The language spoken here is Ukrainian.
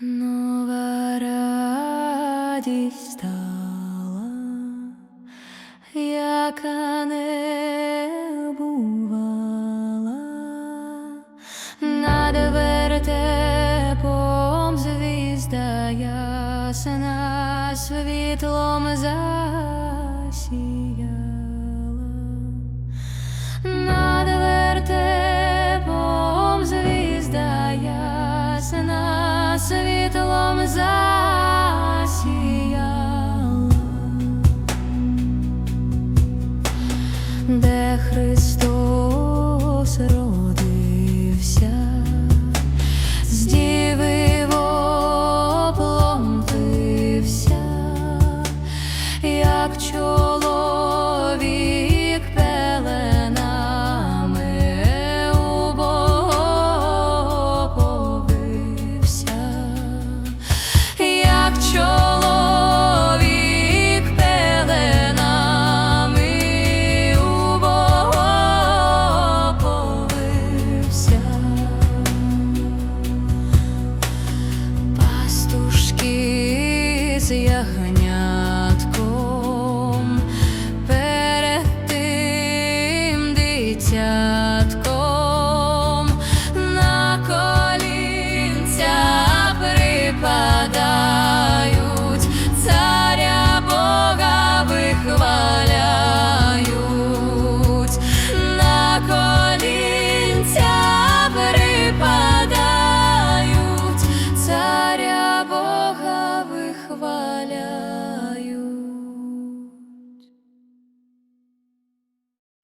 Нова радість стала, яка не бувала, над вертепом звізда ясна світлом засіяла. засіяла, де Христос родився, з діви як. ягня.